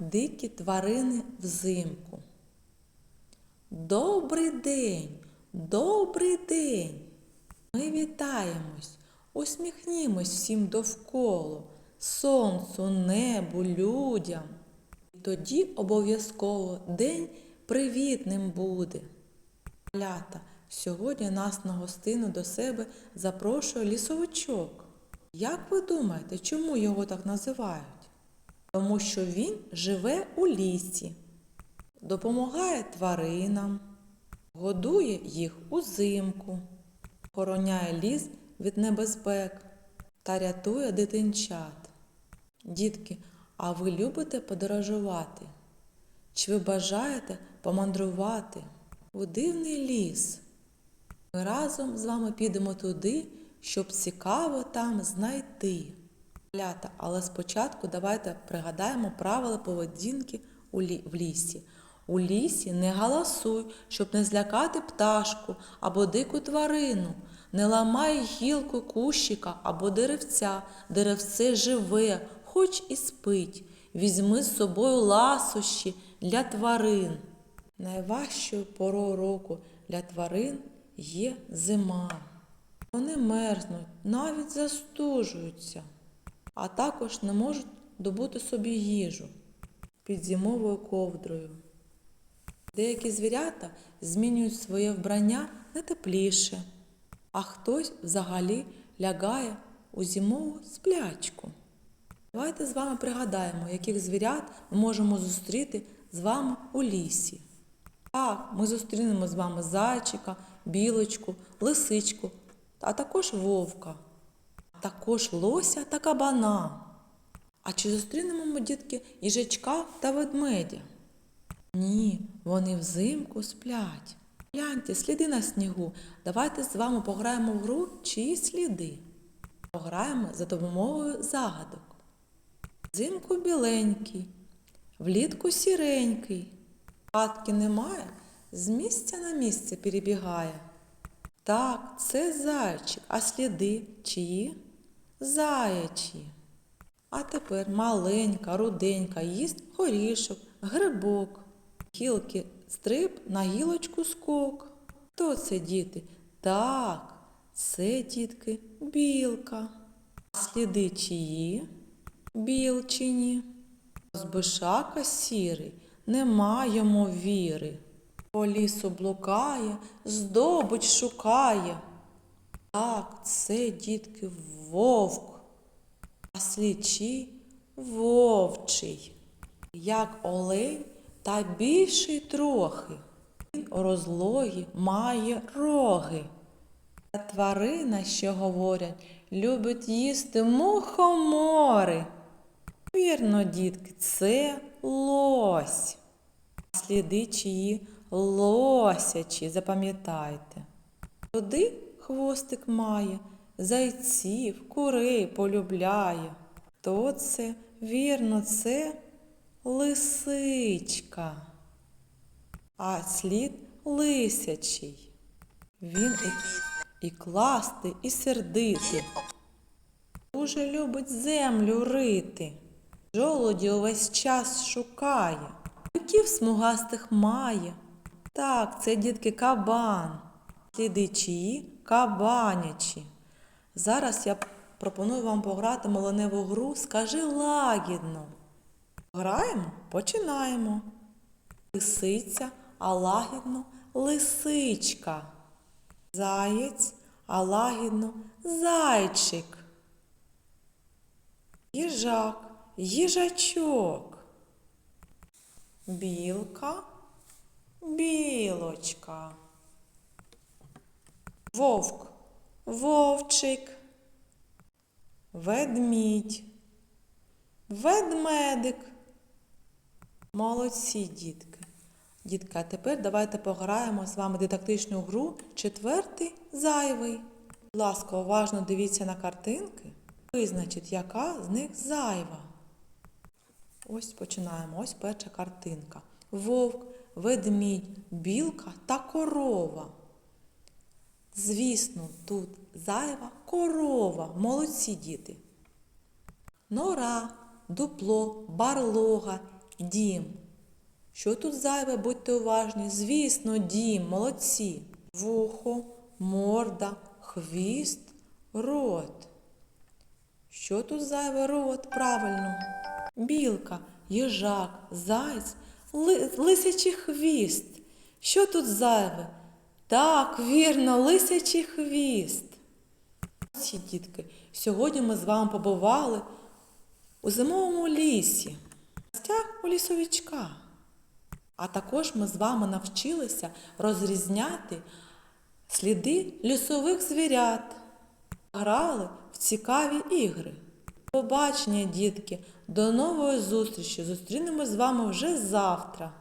Дикі тварини взимку. Добрий день, добрий день. Ми вітаємось, усміхнімось всім довкола, сонцю, небу, людям. Тоді обов'язково день привітним буде. Малята, сьогодні нас на гостину до себе запрошує лісовичок. Як ви думаєте, чому його так називають? Тому що він живе у лісі, допомагає тваринам, годує їх узимку, охороняє ліс від небезпек та рятує дитинчат. Дітки, а ви любите подорожувати? Чи ви бажаєте помандрувати у дивний ліс? Ми разом з вами підемо туди, щоб цікаво там знайти. Малята, але спочатку давайте пригадаємо правила поведінки в лісі. У лісі не галасуй, щоб не злякати пташку або дику тварину. Не ламай гілку кущика або деревця. Деревце живе, хоч і спить. Візьми з собою ласощі для тварин. Найважчою порою року для тварин є зима. Вони мерзнуть, навіть застужуються, а також не можуть добути собі їжу під зимовою ковдрою. Деякі звірята змінюють своє вбрання на тепліше, а хтось взагалі лягає у зимову сплячку. Давайте з вами пригадаємо, яких звірят ми можемо зустріти з вами у лісі. Так, ми зустрінемо з вами зайчика, білочку, лисичку, а також вовка, також лося та кабана. А чи зустрінемо ми, дітки, їжачка та ведмедя? Ні, вони взимку сплять. Гляньте, сліди на снігу. Давайте з вами пограємо в гру чиї сліди. Пограємо за допомогою загадок. Взимку біленький, влітку сіренький. Хатки немає, з місця на місце перебігає. Так, це зайчик, а сліди чиї? Заячі. А тепер маленька, руденька їсть горішок, грибок, гілки стриб на гілочку скок. Хто це діти? Так, це дітки білка. Сліди чиї? Білчині. Збишака сірий, нема йому віри. По лісу блукає, здобич шукає. Так, це дітки вовк, а слідчий вовчий, як олень та більший трохи. Він у розлогі має роги. Та тварина, що говорять, любить їсти мухомори. Вірно, дітки, це лось. Сліди чиї лосячі, запам'ятайте. Туди хвостик має, зайців, курей полюбляє. То це, вірно, це лисичка, а слід лисячий. Він і, і класти, і сердити. Дуже любить землю рити. Жолоді увесь час шукає. Биків смугастих має. Так, це дітки кабан. Сліди чиї кабанячі. Зараз я пропоную вам пограти малиневу гру Скажи лагідно. Граємо? Починаємо. Лисиця, а лагідно лисичка. Заєць, а лагідно зайчик. Їжак, їжачок. Білка, білочка. Вовк, вовчик. Ведмідь, ведмедик. Молодці, дітки. Дітки, а тепер давайте пограємо з вами дидактичну гру четвертий зайвий. Будь ласка, уважно дивіться на картинки. Визначить, яка з них зайва. Ось починаємо. Ось перша картинка. Вовк, ведмідь, білка та корова. Звісно, тут зайва корова. Молодці діти. Нора, дупло, барлога, Дім. Що тут зайве, будьте уважні. Звісно, дім, молодці. Вухо, морда, хвіст, рот. Що тут зайве рот? Правильно. Білка, їжак, заєць, ли, лисячий хвіст. Що тут зайве? Так, вірно, лисячий хвіст. Дітки, сьогодні ми з вами побували у зимовому лісі, гостях у лісовичка. А також ми з вами навчилися розрізняти сліди лісових звірят, грали в цікаві ігри. Побачення, дітки, до нової зустрічі. Зустрінемось з вами вже завтра.